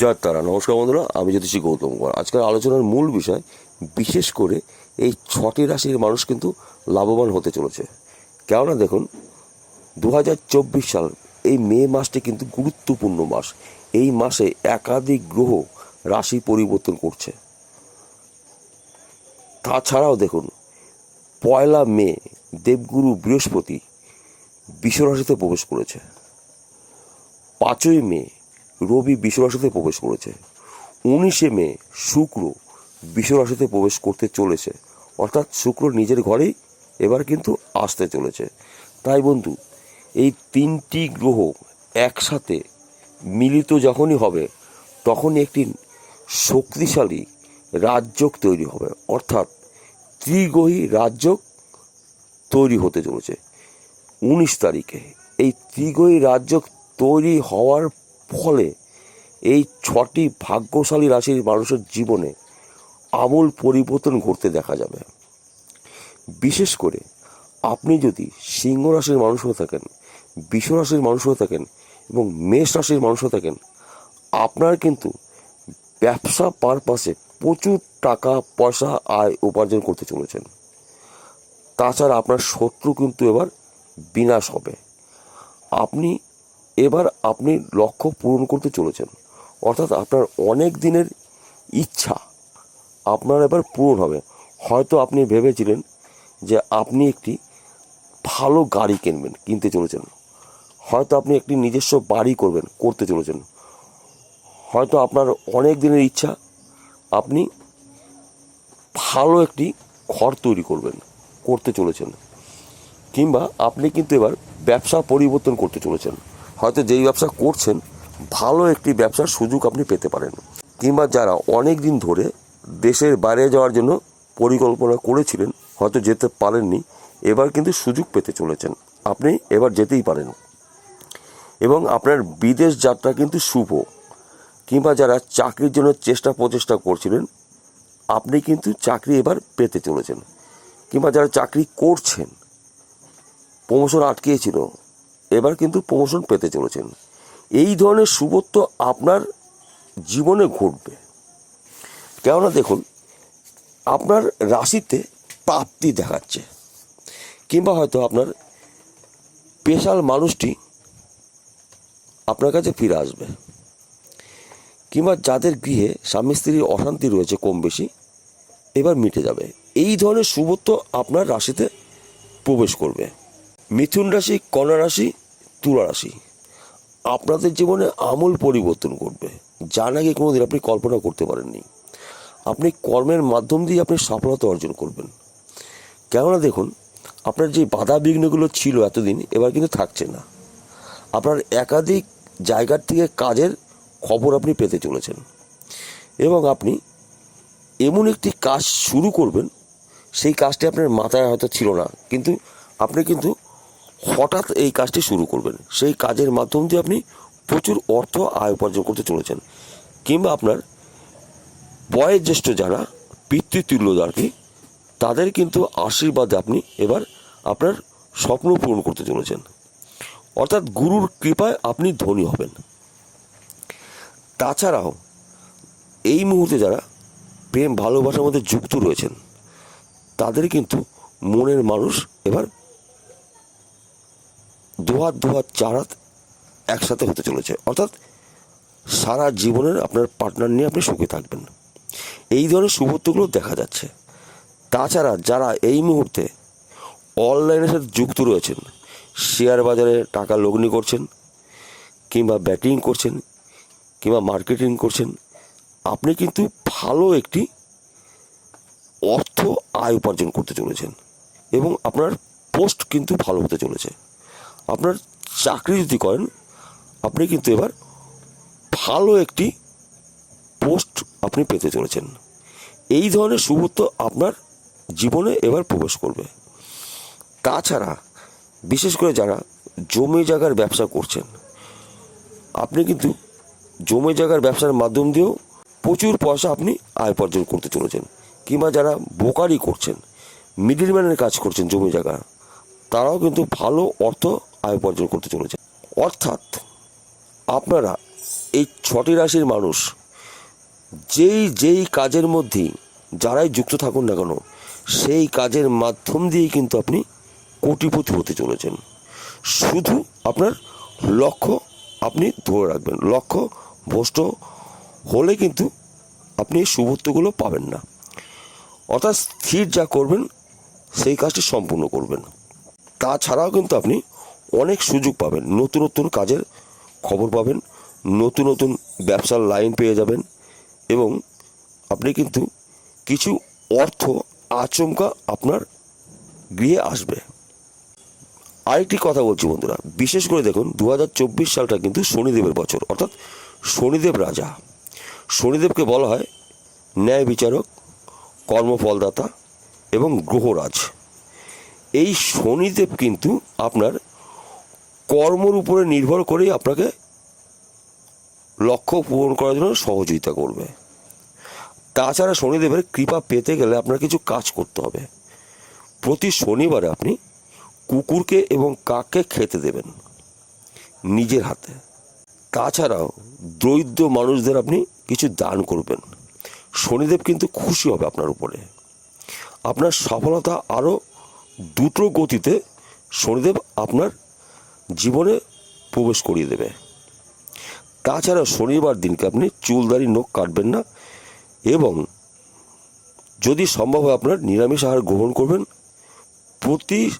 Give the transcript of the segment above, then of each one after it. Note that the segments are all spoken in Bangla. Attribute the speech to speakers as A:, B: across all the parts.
A: জয় তারা। নমস্কার বন্ধুরা, আমি জ্যোতিষী গৌতম কুমার। আজকের আলোচনার মূল বিষয়, বিশেষ করে এই ছটি রাশির মানুষ কিন্তু লাভবান হতে চলেছে। কেননা দেখুন দু হাজার চব্বিশ সাল, এই মে মাসটি কিন্তু গুরুত্বপূর্ণ মাস। এই মাসে একাধিক গ্রহ রাশি পরিবর্তন করছে। তাছাড়াও দেখুন, পয়লা মে, দেবগুরু বৃহস্পতি বিশ্বরাশিতে প্রবেশ করেছে। পাঁচই মে রবি বিশ্বরাশিতে প্রবেশ করেছে। উনিশে মে শুক্র বিশ্বরাশিতে প্রবেশ করতে চলেছে। অর্থাৎ শুক্র নিজের ঘরেই এবার কিন্তু আসতে চলেছে। তাই বন্ধু, এই তিনটি গ্রহ একসাথে মিলিত যখনই হবে, তখনই একটি শক্তিশালী রাজযোগ তৈরি হবে। অর্থাৎ ত্রিগ্রহী রাজযোগ তৈরি হতে চলেছে। উনিশ তারিখে এই ত্রিগ্রহী রাজযোগ তৈরি হওয়ার ফলে এই ছটি ভাগ্যশালী রাশির মানুষের জীবনে আমূল পরিবর্তন ঘটতে দেখা যাবে। বিশেষ করে আপনি যদি সিংহ রাশির মানুষ হয়ে থাকেন, বিষ রাশির মানুষ হয়ে থাকেন এবং মেষ রাশির মানুষ হয়ে থাকেন, আপনার কিন্তু ব্যবসা পারপাসে প্রচুর টাকা, পয়সা, আয় উপার্জন করতে চলেছেন। তাছাড়া আপনার শত্রু কিন্তু এবার বিনাশ হবে। আপনি এবার আপনি লক্ষ্য পূরণ করতে চলেছেন। অর্থাৎ আপনার অনেক দিনের ইচ্ছা আপনার এবার পূরণ হবে। হয়তো আপনি ভেবেছিলেন যে আপনি একটি ভালো গাড়ি কিনবেন, কিনতে চলেছেন। হয়তো আপনি একটি নিজস্ব বাড়ি করবেন, করতে চলেছেন। হয়তো আপনার অনেক দিনের ইচ্ছা, আপনি ভালো একটি ঘর তৈরি করবেন, করতে চলেছেন। কিংবা আপনি কিন্তু এবার ব্যবসা পরিবর্তন করতে চলেছেন। হয়তো যেই ব্যবসা করছেন, ভালো একটি ব্যবসার সুযোগ আপনি পেতে পারেন। কিংবা যারা অনেক দিন ধরে দেশের বাইরে যাওয়ার জন্য পরিকল্পনা করেছিলেন, হয়তো যেতে পারেননি, এবার কিন্তু সুযোগ পেতে চলেছেন। আপনি এবার যেতেই পারেন। এবং আপনার বিদেশ যাত্রা কিন্তু শুভ। কিংবা যারা চাকরির জন্য চেষ্টা প্রচেষ্টা করছিলেন, আপনি কিন্তু চাকরি এবার পেতে চলেছেন। কিংবা যারা চাকরি করছেন প্রমোশন আটকিয়েছিল এবার কিন্তু প্রমোশন পেতে চলেছেন। এই ধরনের শুভত্ব আপনার জীবনে ঘটবে। কেননা দেখুন, আপনার রাশিতে প্রাপ্তি দেখাচ্ছে, কিংবা হয়তো আপনার স্পেশাল মানুষটি আপনার কাছে ফিরে আসবে, কিংবা যাদের গৃহে স্বামী স্ত্রীর অশান্তি রয়েছে কম বেশি, এবার মিটে যাবে। এই ধরনের শুভত্ব আপনার রাশিতে প্রবেশ করবে। মিথুন রাশি, কন্যা রাশি, তুলা রাশি। আপনাদের জীবনে আমূল পরিবর্তন করবে যা নাকি কোনোদিন আপনি কল্পনা করতে পারেননি। আপনি কর্মের মাধ্যম দিয়ে আপনি সফলতা অর্জন করবেন। কেননা দেখুন, আপনার যে বাধা বিঘ্নগুলো ছিল এতদিন, এবার কিন্তু থাকছে না। আপনার একাধিক জায়গার থেকে কাজের খবর আপনি পেতে চলেছেন। এবং আপনি এমন একটি কাজ শুরু করবেন, সেই কাজটি আপনার মাথায় হয়তো ছিল না। কিন্তু আপনি কিন্তু হঠাৎ এই কাজটি শুরু করবেন। সেই কাজের মাধ্যম দিয়ে আপনি প্রচুর অর্থ আয় উপার্জন করতে চলেছেন। কিংবা আপনার বয়োজ্যেষ্ঠ যারা পিতৃতুল্য আর কি তাদের কিন্তু আশীর্বাদে আপনি এবার আপনার স্বপ্ন পূরণ করতে চলেছেন। অর্থাৎ গুরুর কৃপায় আপনি ধনী হবেন। তাছাড়াও, এই মুহূর্তে যারা প্রেম ভালোবাসার মধ্যে যুক্ত রয়েছেন, তাদের কিন্তু মনের মানুষ এবার দোহাত দোহাত চারাত একসাথে হতে চলেছে। অর্থাৎ সারা জীবনের আপনার পার্টনার নিয়ে আপনি সুখে থাকবেন। এই ধরনের শুভত্বগুলো দেখা যাচ্ছে। তাছাড়া যারা এই মুহূর্তে অনলাইনের সাথে যুক্ত রয়েছেন শেয়ার বাজারে টাকা লগ্নি করছেন, কিংবা ব্যাটিং করছেন, কিংবা মার্কেটিং করছেন, আপনি কিন্তু ভালো একটি অর্থ আয় উপার্জন করতে চলেছেন এবং আপনার পোস্ট কিন্তু ভালো হতে চলেছে। আপনার চাকরি যদি করেন, আপনি কিন্তু এবার ভালো একটি পোস্ট আপনি পেতে চলেছেন। এই ধরনের শুভত্ব আপনার জীবনে এবার প্রবেশ করবে। তাছাড়া, বিশেষ করে যারা জমি জায়গার ব্যবসা করছেন, আপনি কিন্তু জমি জায়গার ব্যবসার মাধ্যম দিয়েও প্রচুর পয়সা আপনি আয় উপার্জন করতে চলেছেন। কিংবা যারা বোকারি করছেন মিডিলম্যানের কাজ করছেন জমি জায়গা, তারাও কিন্তু ভালো অর্থ আয় উপার্জন করতে চলেছে। অর্থাৎ আপনারা এই ছটি রাশির মানুষ, যেই যেই কাজের মধ্যেই যারাই যুক্ত থাকুন না কেন, সেই কাজের মাধ্যম দিয়েই কিন্তু আপনি কোটিপতি হতে চলেছেন। শুধু আপনার লক্ষ্য আপনি ধরে রাখবেন। লক্ষ্য ভ্রষ্ট হলে কিন্তু আপনি এই শুভত্বগুলো পাবেন না। অর্থাৎ স্থির যা করবেন, সেই কাজটি সম্পূর্ণ করবেন। তাছাড়াও কিন্তু আপনি অনেক সুযোগ পাবেন। নতুন নতুন কাজের খবর পাবেন, নতুন নতুন ব্যবসার লাইন পেয়ে যাবেন এবং আপনি কিন্তু কিছু অর্থ আচমকা আপনার গৃহে আসবে। আরেকটি কথা বলছি বন্ধুরা, বিশেষ করে দেখুন দু হাজার চব্বিশ সালটা কিন্তু শনিদেবের বছর, অর্থাৎ শনিদেব রাজা। শনিদেবকে বলা হয় ন্যায় বিচারক, কর্মফলদাতা এবং গ্রহরাজ। এই শনিদেব কিন্তু আপনার কর্মর উপরে নির্ভর করেই আপনাকে লক্ষ্য পূরণ করার জন্য সহযোগিতা করবে। তাছাড়া শনিদেবের কৃপা পেতে গেলে আপনার কিছু কাজ করতে হবে। প্রতি শনিবারে আপনি কুকুরকে এবং কাককে খেতে দেবেন নিজের হাতে। তাছাড়াও দরিদ্র মানুষদের আপনি কিছু দান করবেন। শনিদেব কিন্তু খুশি হবে আপনার উপরে। আপনার সফলতা আরও দ্রুত গতিতে শনিদেব আপনার জীবনে প্রবেশ করিয়ে দেবে। তাছাড়া শনিবার দিনকে আপনি চুলদারি নখ কাটবেন না এবং যদি সম্ভব হয় আপনার নিরামিষ আহার গ্রহণ করবেন, প্রতি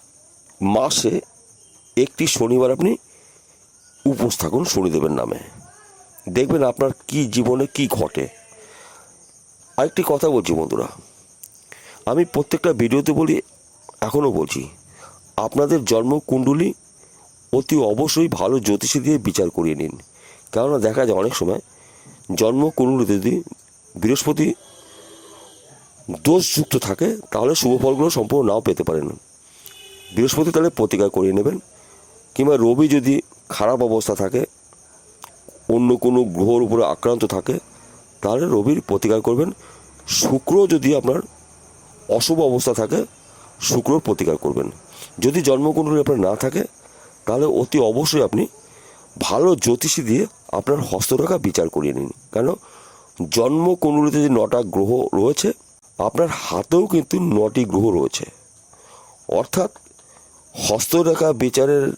A: মাসে একটি শনিবার আপনি উপোস থাকুন শনিদেবের নামে। দেখবেন আপনার কি জীবনে কি ঘটে। আরেকটি কথা বলছি বন্ধুরা, আমি প্রত্যেকটা ভিডিওতে বলি, এখনও বলছি, আপনাদের জন্মকুণ্ডলী অতি অবশ্যই ভালো জ্যোতিষী দিয়ে বিচার করিয়ে নিন। কেননা দেখা যায় অনেক সময় জন্ম জন্মকুণ্ডলীতে যদি বৃহস্পতি দোষযুক্ত থাকে, তাহলে শুভ ফলগুলো সম্পূর্ণ নাও পেতে পারেন। বৃহস্পতি তাহলে প্রতিকার করিয়ে নেবেন। কিংবা রবি যদি খারাপ অবস্থা থাকে, অন্য কোনো গ্রহর উপরে আক্রান্ত থাকে, তাহলে রবির প্রতিকার করবেন। শুক্র যদি আপনার অশুভ অবস্থা থাকে, শুক্রর প্রতিকার করবেন। যদি জন্মকুণ্ডলী আপনার না থাকে তাহলে অতি অবশ্যই আপনি ভালো জ্যোতিষী দিয়ে আপনার হস্তরেখা বিচার করিয়ে নিন। কেন? জন্মকুণ্ডলীতে যে নটা গ্রহ রয়েছে, আপনার হাতেও কিন্তু নটি গ্রহ রয়েছে। অর্থাৎ হস্তরেখা বিচারের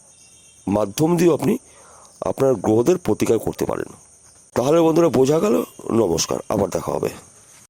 A: মাধ্যম দিয়েও আপনি আপনার গ্রহদের প্রতিকার করতে পারেন। তাহলে বন্ধুরা বোঝা গেল। নমস্কার। আবার দেখা হবে।